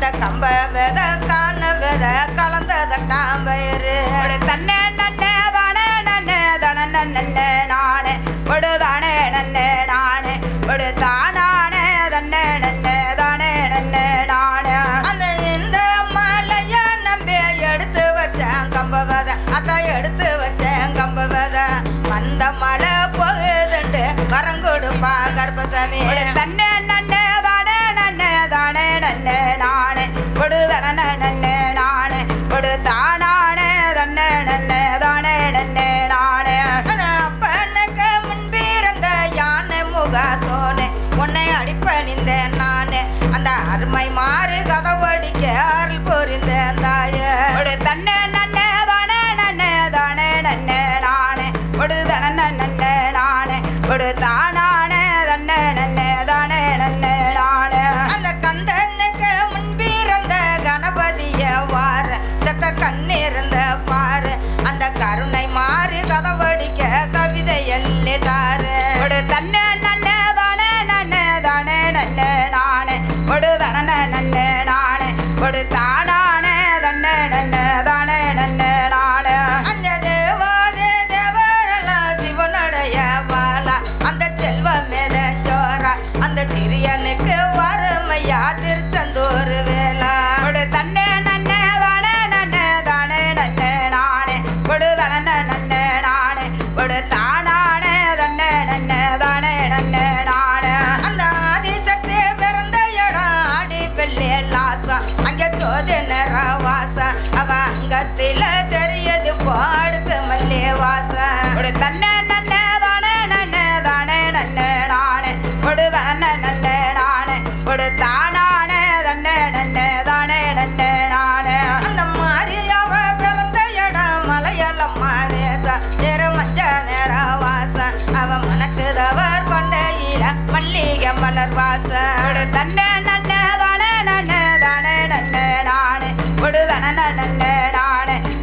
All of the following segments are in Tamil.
அந்த கம்ப வித காண வித கலந்ததட்டாம் பயிறு ஒரு தன்னே நன்னே தானே நன்னே தன நன்னே நானே. ஒரு தானே நன்னே நானே. ஒரு தானானே தன்னே நன்னே தானே நன்னே நானே. அந்த இந்த மாலைய நம்பி எடுத்து வச்சேன் கம்ப வித அதான் எடுத்து வச்சேன் கம்ப வித வந்த மழை போகுதுண்டு வரம் கொடுப்பா கர்ப்பசாமி தன்னே நானே மாறு அவ அங்கத்தில தெரியுது பாடுக்கு மல்லே வாசம் ஒரு தன்னே நன்னே தானே நன்னே தானே நன்னே நானே. ஒரு தன நன்னே நானே. ஒரு தானானே தன்னே நன்னே தானே நன்னே நானே. அந்த மாரியாவ பிறந்த இடம் மலையாளம் மாதேசம். நேர மஞ்ச நேர வாசம். அவ மணக்குதவர் கொண்டையில மல்லிகை மலர் வாசம். ஒரு தன்னே நன்னே தானே நன்னே தானே நன்னே நானே. ஒரு தன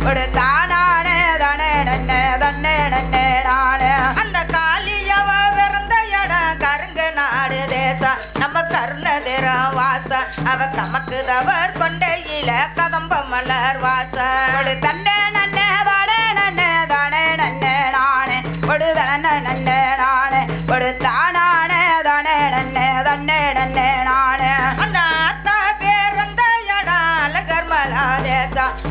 ஒரு தானானே தானே நன்னே தன்னே நன்னே நானே. அந்த காளியவ பிறந்த இடம் கருங்கு நாடு தேசம். நம்ம கருணதிர வாசம். அவ கமக்குதவர் கொண்டையில கதம்ப மலர் வாசம். ஒரு தன்னே நன்னே தானே நன்னே தானே நன்னே நானே. ஒரு தன நன்னே நானே. ஒரு தான்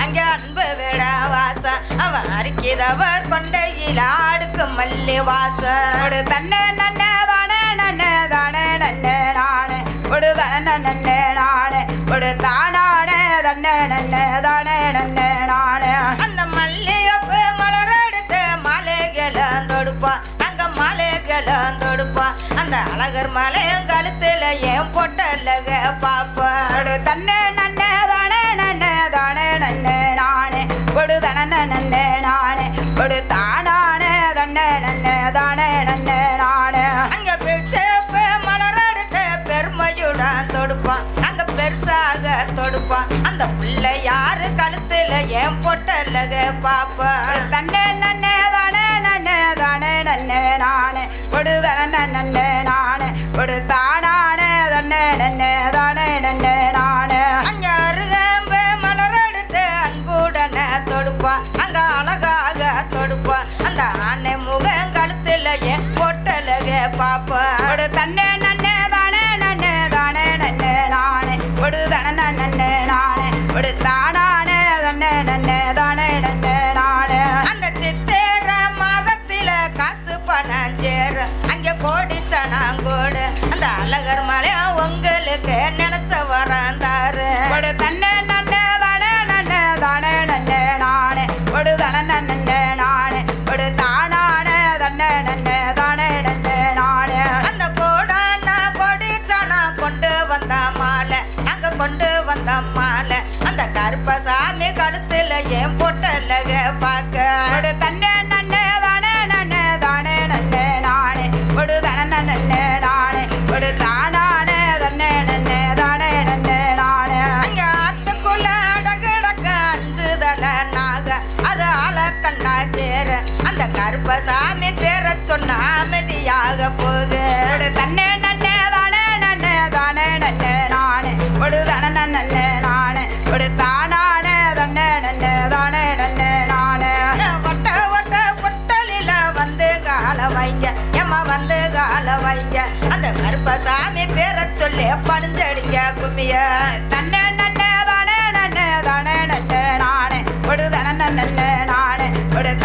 அங்க அன்பு விட வாசம் அவ அரிக்கிதவர் கொண்டையில அடுக்கு மல்லி வாசம் ஒரு தன்னே நன்னே தானே நன்னே தானே நன்னே நானே. ஒரு தன நன்னே நானே ஒரு தானானே தன்னே நன்னே தானே நன்னே நானே. அந்த மல்லியப்பு மலர் எடுத்து மாலைகளும் தொடுப்பான் அங்க மாலைகளும் தொடுப்பான் அந்த அழகர் மலையும் கழுத்துல ஏன் பொட்டலக பாப்பான் ஒரு தன்னே நன்னே தானே நன்னே நானே. கொடு தன நன்னே நானே. ஒரு தானானே தன்னே நன்னே தானே நன்னே நானே. அங்க பிச்சப்பு மலரடுத்த பெருமையுடன் தொடுப்பான். அங்க பெருசாக தொடுப்பான். அந்த பிள்ளை யாரு? கழுத்துல ஏன் பொட்டலக பாப்பா தன்னே நன்னே தானே நன்னே தானே நன்னே நானே. கொடு தன நன்னே நானே. ஒரு தானானே தன்னே நன்னே தானே. தொடுப்பான் அந்த ஆனை முகம் கழுத்துல ஏன் பொட்டலக பாப்பான் ஒரு தன்னே நன்னே தானே நன்னே தானே நன்னே நானே. ஒரு தன நன்னே நானே. ஒரு தானானே தன்னே நன்னே தானே நன்னே நானே. அந்த சித்திர மாதத்தில காசு பணம் சேரு. அங்க கோடி சனாங்கோடு அந்த அழகர் மலையா உங்களுக்கு நினைச்ச வரந்தாரு ஒரு தன்னே அந்த கருப்பசாமி கழுத்துல ஏன் பொட்டலக பார்க்க தன்னே நன்னே தானே நன்னே தானே நன்னே நானே. ஒரு தன நன்னே நானே. ஒரு தானானே தன்னே நன்னே தானே நன்னே நானே. அங்க அத்துக்குள்ள அடகிடக்க அஞ்சு தலை நாக. அது ஆள கண்டா சேர. அந்த கருப்பசாமி பேர சொன்ன அமைதியாக போகு. ஒரு தன்னே ஒரு தானான தன்ன நன்ன தானே நன்ன நானே. வட்ட வட்ட பொட்டலில வந்து கால வைங்க. எம்மா வந்து கால வைங்க. அந்த கருப்பசாமி பேரை சொல்லி பணிஞ்சடிங்க கும்மிய. தன்ன நன்ன தானே நன்ன தானே நன்ன நானே. ஒரு தன நன்ன நானே. ஒரு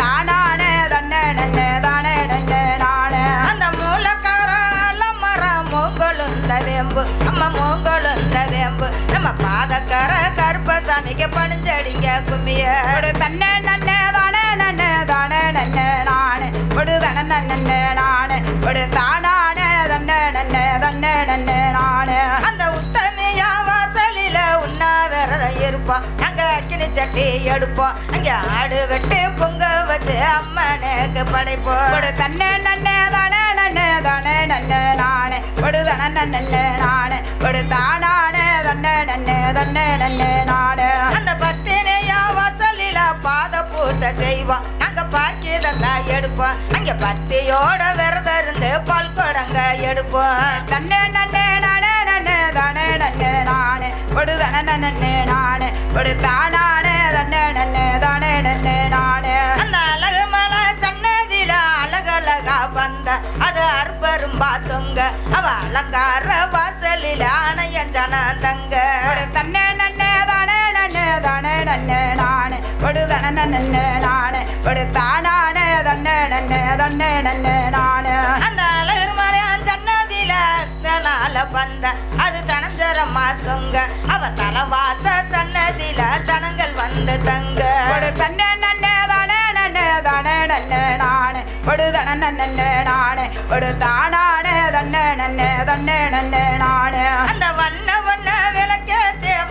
பாதக்கார கருப்பசாமிக்கு பணிஞ்சடிங்க கும்மிய. ஒரு தன்ன நன்ன தானே நன்ன தானே நன்னே நானே. ஒரு தன நன்ன நானே. ஒரு தானான தன்ன நன்ன தன்ன நன்ன இருப்போம் அங்க அக்கினி சட்டி எடுப்போம். அங்க ஆடு வெட்டி பொங்க வச்சு அம்மனுக்கு படைப்போம். ஒரு தன்னே நன்னே தானே நன்னே தானே நன்னே நானே. ஒரு தன நன்னே நானே. ஒரு தானானே தன்னே நன்னே தன்னே நன்னே நானே. அந்த பத்தினையா வாசலில பாத பூஜை செய்வோம். அங்க பாக்கியதா எடுப்போம். அங்க பத்தியோட விரதம் இருந்து பால் குடங்க எடுப்போம். தன்னே நன்னே நானே தானே நன்னே நானே. ஒரு தன நன்னே நானே. ஒரு தானானே தன்னே நன்னே தானே நன்னே நானே. அந்த அழகு மலை சன்னதியில அழகழகா வந்த அது அற்பரும் பாத்துங்க. அவ அலங்கார வாசலில் ஆணைய ஜனந்தங்க ஒரு தன்னே நன்னே தானே நன்னே தானே நன்னே நானே. ஒரு தன நன்னே நானே. ஒரு தானானே தன்னே நன்னே தன்னே நன்னே நானே. அந்த அழகு மலையான் சன்ன நாள வந்த அது ஜனஞ்சரம் மாத்துங்க அவ தலவாச சன்னதியில ஜனங்கள் வந்து தங்க. ஒரு தன்னே நன்னே தானே நன்னே தானே நன்னே நானே. ஒரு தன நன்னே நானே. ஒரு தானானே தன்னே நன்னே தன்னே நன்னே நானே. அந்த வண்ண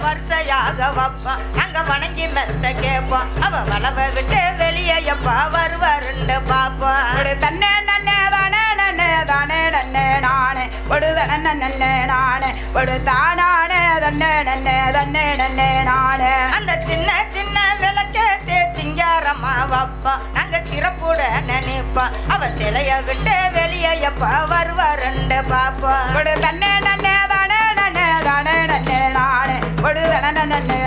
வரிசையாக வைப்பான் அங்க வணங்கி மெத்த கேட்போம் அவ வளவ விட்டு வெளியே எப்ப வருவாருன்னு பாப்போம் ஒரு தன்னே நன்னே தானே நன்னே தானே நன்னே நானே. ஒரு தன நன்னே நானே. ஒரு தானானே தன்னே நன்னே தன்னே நன்னே நானே. அந்த சின்ன சின்ன விளக்கேத்தே சிங்காரமா வைப்பான் நாங்க சிறப்புட நினைப்போம் அவ சிலைய விட்டு வெளியே எப்ப வருவாருன்னு பாப்போம் ஒரு தன்னே நன்னே தானே நன்னே தானே நன்னே நானே ஒரு தன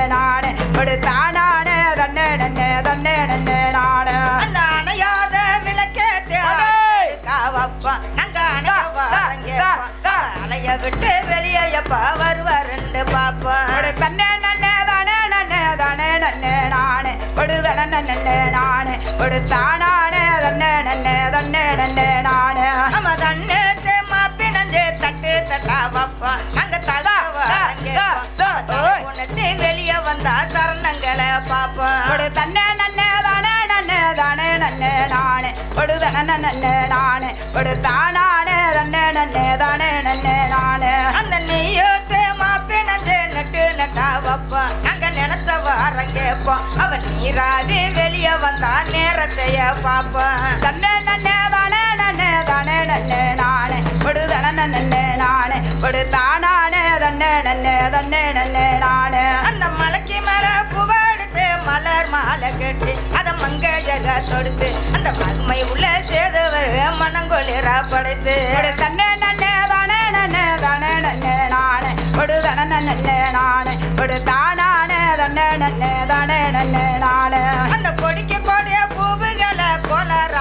நானே. ஒரு தானானே தன்னே நன்னே தன்னே நன்னே நானே அந்த அணையாத விளக்கேத்தே வைப்பான் நாங்க அணைய வரங்கேப்போம் அலைய விட்டு வெளியே எப்ப வருவாருன்னு பாப்போம் ஒரு தன்னே நன்னே தானே நன்னே தானே நன்னே நானே. ஒரு தன நன்னே நானே ஒரு தானானே தன்னே நன்னே தன்னே நன்னே நானே. நம்ம தண்ணு பிணைஞ்சு தட்டு தட்டா வைப்போம் நாங்க தகுத்தி வெளியே வந்தா சரணங்களை பாப்போம் ஒரு தன்னே நன்னே தானே நன்னே தானே நன்னே நானே ஒரு தன நன்னே நானே ஒரு தானானே தன்னே நன்னே தானே நன்னே நானே அந்த நெய்யோ தேமா பிணைஞ்சு நட்டு நட்டா வைப்போம் நாங்க நினைச்ச வாரம் கேட்போம். அவன் நீராவி வெளியே வந்தா நேரத்தைய பாப்போம் தன்னே நன்னே தானே தானே நன்னே நானே ஒரு தன நன்னே நானே ஒரு தானானே தன்னே நன்னே தன்னே நன்னே நானே அந்த மலைக்கு மேல புவெடுத்து மலர் மாலை கட்டி அத மங்கையக தொடுத்து அந்த மகிமை உள்ள சேதவர் மனங்கொளிர படைத்து ஒரு தன்னே நன்னே தானே நன்னே தானே நன்னே நானே ஒரு தன நன்னே நானே ஒரு தானானே தன்னே நன்னே தானே நன்னே நானே அந்த கொடிக்கு கொடிய பூவுகளை கோலார்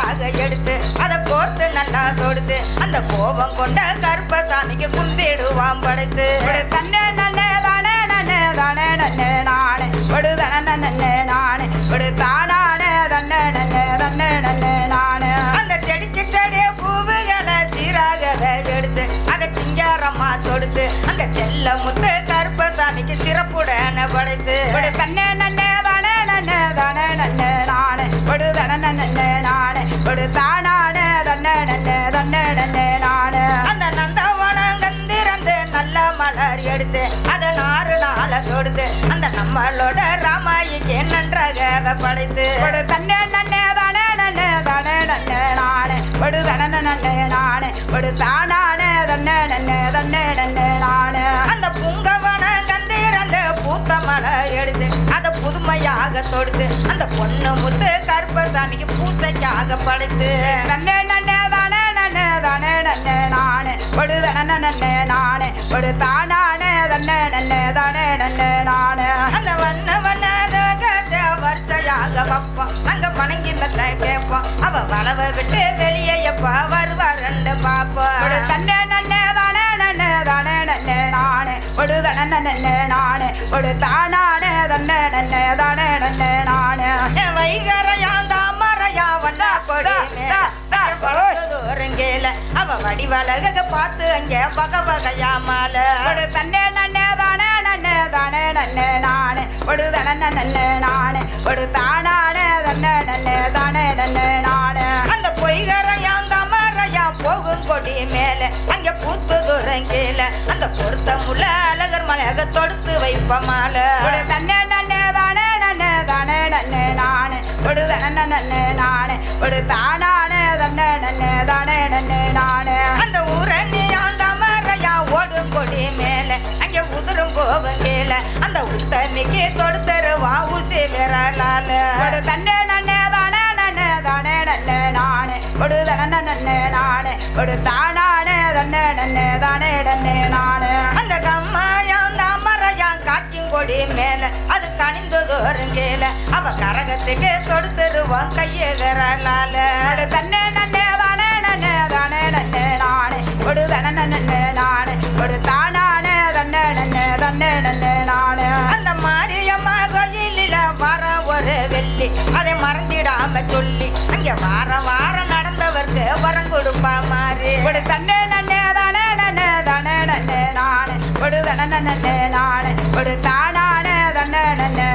அந்த கோபம் கொண்ட கருப்பசாமிக்கு கும்பிடுவான் படைத்து. தன்னே நன்னே தானே நன்னே தானே நன்னே நானே. ஒரு தன நன்னே நானே. ஒரு தானானே தன்னே நன்னே தன்னே நன்னே நானே. அந்த செடிக்கு செடிய பூவுகளை சீராகவே எடுத்து அதை சிங்காரமா தொடுத்து அந்த செல்ல முத்து கருப்பசாமிக்கு சிறப்புடன படைத்து. ஒரு தன்னே நன்னே தானே நன்னே தானே நன்னே நானே. ஒரு தன நன்னே நானே. ஒரு தானானே தன்னே எடுத்து அதை நாறு நாள தொடுத்து அந்த நம்மளோட ராமாயிக்கு நன்றாக படைத்து. தன்னே நன்னே தானே நன்னே தானே நன்னே நானே. ஒரு தன நன்னே நானே. ஒரு தானானே தன்னே நன்னே தன்னே நன்னே நானே. அந்த பூங்கவன கந்திரந்த பூத்த மலர் எடுத்து அதை புதுமையாக தொடுத்து அந்த பொண்ணு முத்து கருப்பசாமிக்கு பூசைக்காக படைத்து. நன்னே நன்னே தானே நன்னே தானே நன்னே நானே. ஒரு தன நன்னே நானே. ஒரு தானானே தன்னே நன்னே தானே நன்னே நானே. அந்த வண்ண வண்ண வரிசையாக வைப்போம் நாங்க வணங்கி மெத்த கேட்போம் அவ வளவ விட்டு வெளியே எப்ப வருவாருன்னு ஒரு பாப்போம் தன்னே நன்னே தானே நன்னே தானே நன்னே நானே. ஒரு தன நன்னே நானே. ஒரு தானானே தன்னே நன்னே தானே நன்னே நானே. வைகரையா தாமரையா வண்டா கொடி தூரங்கேல அவ வடிவழக பார்த்து அங்க வகை வகையா மாலை. ஒரு தன்னே நன்னே தானே நன்னே தானே நன்னே நானே. ஒரு தன நன்னே நானே. ஒரு தானானே தன்னே நன்னே தானே நன்னே நானே. அந்த பொய்கரையா தாமரையா போகும் கொடி மேல. அங்க பூத்து தூரங்கேல அந்த பொருத்த முள்ள அழகர் மலையாக தொடுத்து வைப்ப மாலை. ஒரு தன்னே நன்னே தானே நன்னே ஒரு நன்னே நானே. ஒரு தானானே தன்னே நன்னே தானே நன்னே நானே. அந்த ஊரணியா தாமரையா ஓடு கொடி மேல. அங்கே உதிரும் போவங்கேல அந்த உத்தமிக்கு தொடுத்தருவா ஊசி விரலால. ஒரு தன்னே நன்னே தானே நன்னே தானே நன்னே நானே. ஒரு தன நன்னே நானே. ஒரு தானானே தன்னே நன்னே தானே நன்னே நானே. அந்த கம்மாயாம் தாமரையாம் காக்கிங் கொடி மேல அது கனிந்து தோறுங்கேல அவ கரகத்துக்கு தொடுத்தருவான் கைய விரலால. ஒரு தன்னே நன்னே தானே நன்னே தானே நன்னே நானே. ஒரு தன நன்னே நானே. ஒரு தானானே தன்னே நன்னே தன்னே நன்னே நானே. அந்த மாரியம்மா கோயிலில வர ஒரு வெள்ளி. அதை மறந்திடாம சொல்லி அங்க வார வாரம் நடந்தவர்க்கு வரம் கொடுப்பா மாறி ஒரு தன்னே நன்னே தானே நன்னே தானே நன்னே நானே. ஒரு தன நானே ஒரு தானான தன்னே நன்னே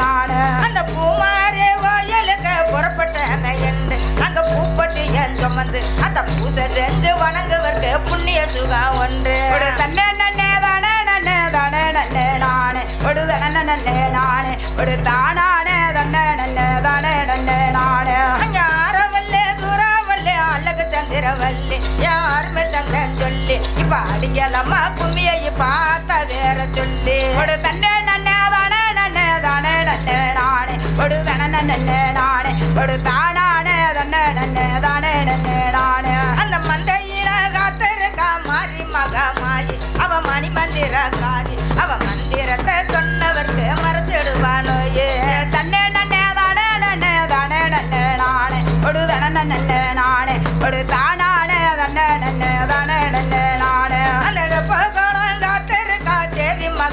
நானே அந்த பூமாரே கோயிலுக்கு புறப்பட்ட என்று அங்க பூப்பட்டு என் சுமந்து அந்த பூசை செஞ்சு வணங்குவர்க்கு புண்ணிய சுகம் ஒன்று ஒரு தன்னே நன்னே தானே நன்னே தானே நானே ஒரு தன நன்னே நானே ஒரு தானானே சந்திரவல்லி யாருமே தந்தன் சொல்லி. இப்ப அடிக்கலம்மா கும்மியை பார்த்தா வேற சொல்லி. ஒரு தன்னே நன்னே தானே நன்னே தானே நன்னே நானே. ஒரு தன நன்னே நானே ஒரு தானானே தன்னே நன்னே தானே நன்னே நானே. அந்த மந்தையில காத்திருக்கா மாறி மகமாயி. அவ மணி மந்திரக்காரி அவ மந்திரத்தை சொன்னவர்க்கு மறைச்சிடுவானோயே. தன்னே நன்னே தானே நன்னே தானே நன்னே நானே. ஒரு தன நன்னே நானே. ஒரு தானானே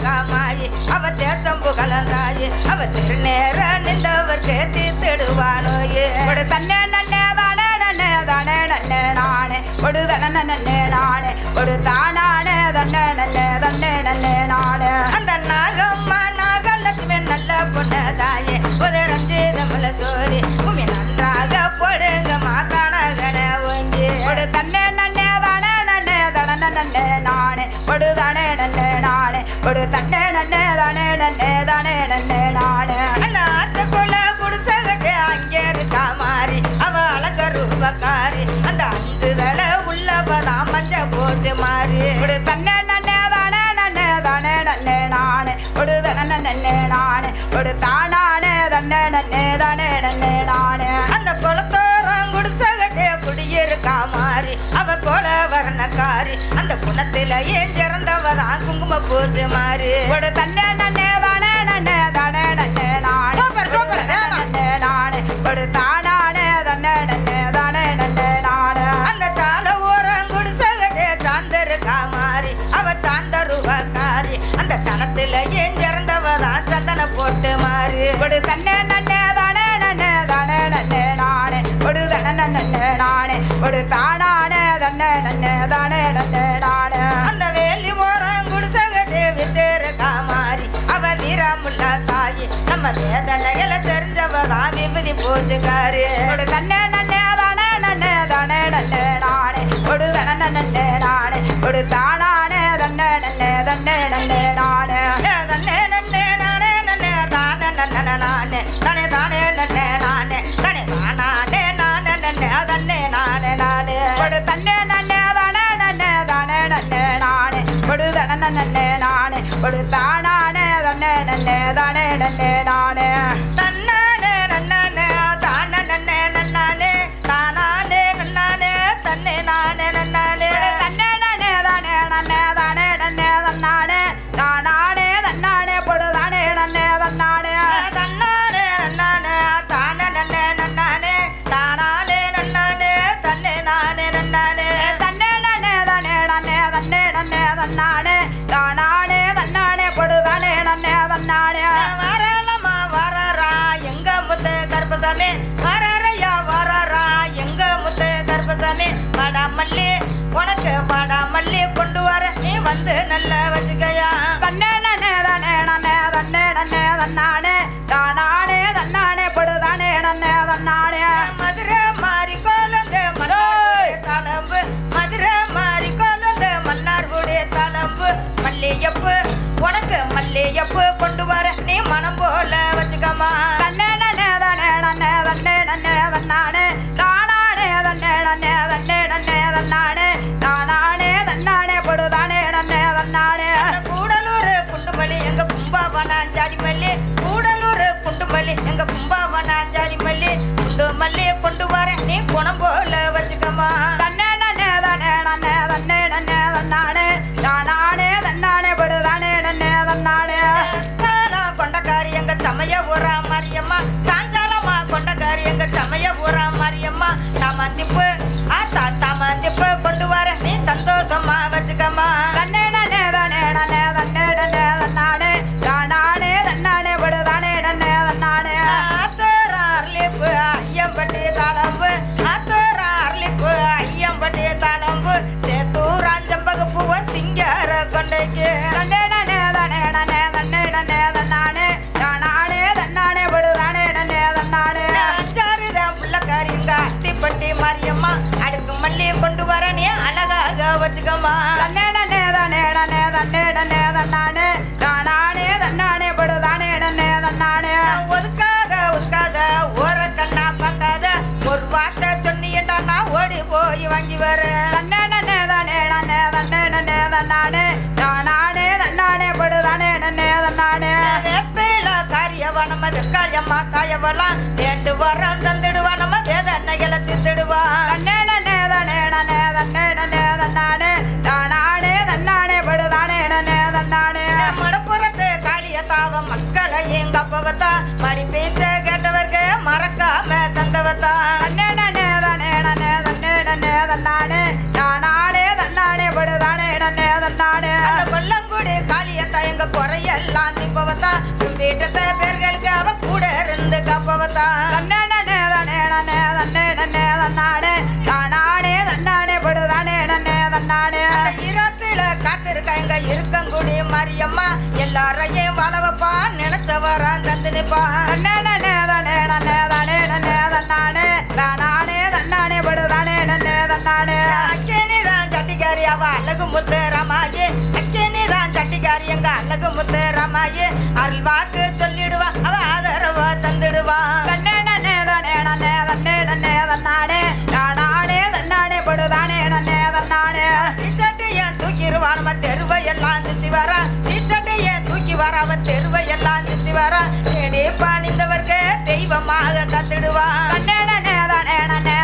மகமாயி அவ தேசம் புகழந்தாயி அவ திருநேர நின்றவர்க்கு தீர்த்திடுவானோயே ஒரு தன்னே நன்னே தானே நன்னே தானே நன்னே நானே. ஒரு தன நன்னே நானே. ஒரு தானானே தன்னே நன்னே தன்னே நன்னே நானே. அந்த நாகம்மா நாகலட்சுமி நல்ல பொண்ணதாயே உதரஞ்சேதமல சோதி உமி நன்றாக போடுங்க மாதானகன ஓங்கி. ஒரு தன்னே நன்னே நன்னே தன நானே. ஒரு தானே நன்னே நானே. ஒரு தன்னே நன்னே தானே நன்னே தானே நன்னே நானே. அந்த குடிசகட்டு அங்கே இருக்கா மாறி. அவ அழக ரூபக்காரி. அந்த அஞ்சு தலை உள்ளவதான் மஞ்ச போச்சு மாறி. ஒரு தானே தானே நானே. நானே. தானானே தன்னே நன்னே தானே நன்னே நானே. மாறி அவ கோல வர்ணக்காரி. அந்த குணத்தில ஏன் சிறந்தவதான் குங்கும பூச்சு மாறி. ஒரு தன்னே நன்னே தானே நன்னே தானே நன்னே நானே. சூப்பர், சூப்பர், வேமா. நன்னே நானே. ஒரு தானானே தன்னே நன்னே தானே நன்னே நானே. அந்த சால ஓரம் குடிசகட்டு சாந்தருக்கா மாறி. அவ சாந்த ரூபக்காரி. அந்த சனத்துல ஏன் சிறந்தவதான் சந்தன போட்டு மாறி. ஒரு தன்னே நன்னே தானே நன்னே நன்னே நானே ஒரு தானானே தன்னே நன்னே தானே நன்னே நானே அந்த வேலி ஓரம் குடிசகட்டு வித்திருக்கா காமாரி அவ வீரமுள்ள தாயி. நம்ம வேதனைகளை தெரிஞ்சவ தெரிஞ்சவதான் விபதி போச்சுக்காரு. ஒரு தன்னே நன்னே தானே நன்னே தானே நன்னே நானே ஒரு தன நன்னே நானே ஒரு தானானே தன்னே நன்னே தன்னே நன்னே நானே தன்னே நன்னே நானே நன்னே தானே நன்னே நானே தானே தானே நன்னே நானே தானே தன்னே நானே நானே. ஒரு தன்னே நன்னே தானே நன்னே தானே நன்னே நானே. ஒரு தன நன்னே நானே. ஒரு தானானே தன்னே நன்னே தானே நன்னே நானே. தன்னானே தானானே தன்னானே படுதானே நன்னே தன்னானே. வரலமா வரரா எங்க முத்து கருப்பசாமி? வரரையா வரரா எங்க முத்து கருப்பசாமி? படாமல்லி உனக்கு படாமல்லி கொண்டு வர நீ வந்து நல்லா வச்சுக்கயா? தன்னே நன்னே தன்னே நன்னே தன்னே நன்னே தன்னானே தானானே தன்னானே படுதானே நன்னே தன்னானே. மன்னார்குடி தளம்பு மல்லியப்பு உனக்கு மல்லியப்பு கொண்டு வர நீ மனம் போல வச்சுக்கமா அந்த கூடலூர் குண்டுமல்லி எங்க கும்பாவன அஞ்சாதி மல்லி. கூடலூர் குண்டுமல்லி எங்க கும்பாவன அஞ்சாதி மல்லி. குண்டு மல்லி கொண்டு வர நீ குணம் போல வச்சுக்கமா தன்னே நன்னே தன்னே நன்னே தன்னே நன்னே தன்னானே தானானே தன்னானே படுதானே நன்னே தன்னானே தானா கொண்டக்காரி எங்க சமய ஊரா மாரியம்மா சாஞ்சாலம்மா கொண்டக்காரி எங்க சமய ஊரா மாரியம்மா சாமந்திப்பு ஆத்தா சாமந்திப்பு கொண்டு வர நீ சந்தோஷமா வச்சுக்கம்மா. தன்னே நன்னே தன்னே நன்னே நன்னே கொண்டைக்கு. தன்னே நன்னே தன்னே நன்னே தன்னே நன்னே தன்னானே தானானே தன்னானே படுதானே நன்னே தன்னானே. அஞ்சாறுதான் புள்ளக்காரி எங்க அத்திப்பட்டி மாரியம்மா அடுக்கு மல்லி கொண்டு வர நீ அழகாக வச்சுக்கம்மா. தன்னே நன்னே தன்னே நன்னே தன்னே நன்னே தன்னானே தானானே தன்னானே. படுதானே நன்னே தன்னானே ஒதுக்காத ஒதுக்காத ஓர கண்ணா பார்க்காத. ஒரு வார்த்தை சொன்னியண்டா நான் ஓடி போய் வாங்கி வரேன். தன்னே நன்னே தன்னே நன்னே தன்னே நன்னே தன்னானே. வெக்காயம்மா தாயவலாம் வேண்டு வரம் தந்துடுவா நம்ம வேதனைகளை திந்துடுவா தன்னே நன்னே தன்னே நன்னே தன்னே நன்னே தன்னானே தானானே தன்னானே படுதானே நன்னே தன்னானே மடப்புறத்து காளிய தாவ மக்களை எங்க அப்பவத்தா மணி பேச்ச கேட்டவர்க்கு மறக்காம தந்தவத்தா. நன்னே நன்னே தன்னே நன்னே தன்னானே தானானே தன்னானே படுதானே நன்னே தன்னானே. அந்த கொல்லங்குடி காளியத்தா எங்க குறையெல்லாம் நிப்பவத்தா வீட்டத்தை பேர்களுக்கு அவ கூட இருந்து காப்பவத்தா? தன்னே நன்னே தன்னே நன்னே காத்திருக்க எங்க இருக்கங்குடி மாரியம்மா எல்லாரையும் வாழ வைப்பா நினைச்சவரான் தந்து நிப்பா தன்னே நன்னே தன்னே நன்னே தன்னே நன்னே தன்னானே தானானே தன்னானே படுதானே நன்னே தன்னானே அக்கேனிதான் சட்டிக்காரி அவ அழகு முத்து ரமாயே அக்கேனிதான் சட்டிக்காரி எங்க அழகு முத்து ரமாயே அருள் வாக்கு சொல்லிடுவா அவ ஆதரவா தந்துடுவா தன்னே நன்னே தன்னே நன்னே தன்னே நன்னே தன்னானே நம்ம தெருவை எல்லாம் சுத்தி வரா. தீச்சட்டி ஏன் தூக்கி வர அவ தெருவை எல்லாம் சுத்தி வரா. தேடி பாணிந்தவர்க்கு தெய்வமாக கத்திடுவா. நன்னே நன்னே நன்னே நன்னே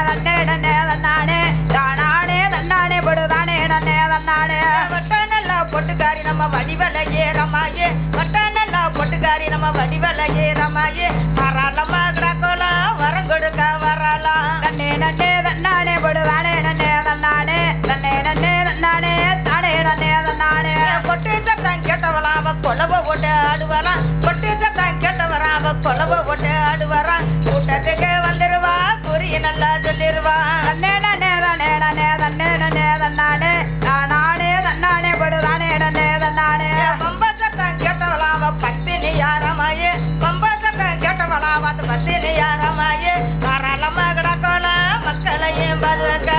பொட்டுக்காரி நம்ம வடிவலையே ரமாயே. வட்ட நல்லா பொட்டுக்காரி நம்ம வடிவலையே ரமாயே. வராளமா கிடக்கலாம் வரம் கொடுக்க வராலாம் தன்னே நன்னே தன்னானே படுதானே நன்னே தன்னானே தன்னே நன்னே தன்னானே நன்னே தன்னானே கொட்டு சத்தம் கேட்டவளா அவ கொலவ ஓட்டு ஆடுவலாம் கொட்டு சத்தம் கேட்டவரா அவ கொலவ ஓட்டு ஆடுவரா கூட்டத்துக்கு வந்துருவா குறி நல்லா சொல்லிருவா. தன்னே நன்னே தன்னே நன்னே தன்னே நன்னே தன்னானே. தானானே தன்னானே படுதானே நன்னே தன்னானே. பம்ப சத்தம் கேட்டவளா அவ பத்தினி யாரமாயே. பம்ப சத்தம் கேட்டவளா அவ பத்தினி யாரமாயே. தாராளமா கிடக்கலாம் மக்களையும் பாதுகாக்க?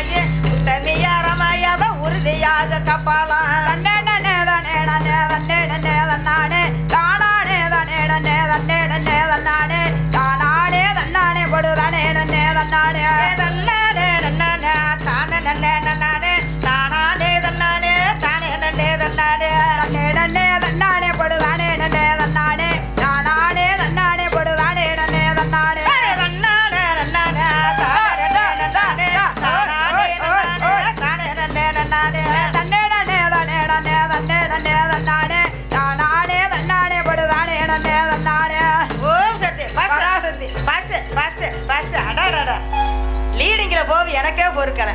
உங்காரமானயே உத்தமியாரமாயவ உறுதியாக கப்பாலாம் ஃபர்ஸ்ட் ஃபர்ஸ்ட் அடாடாடா லீடிங்கில் போக எனக்கே பொறுக்கலை.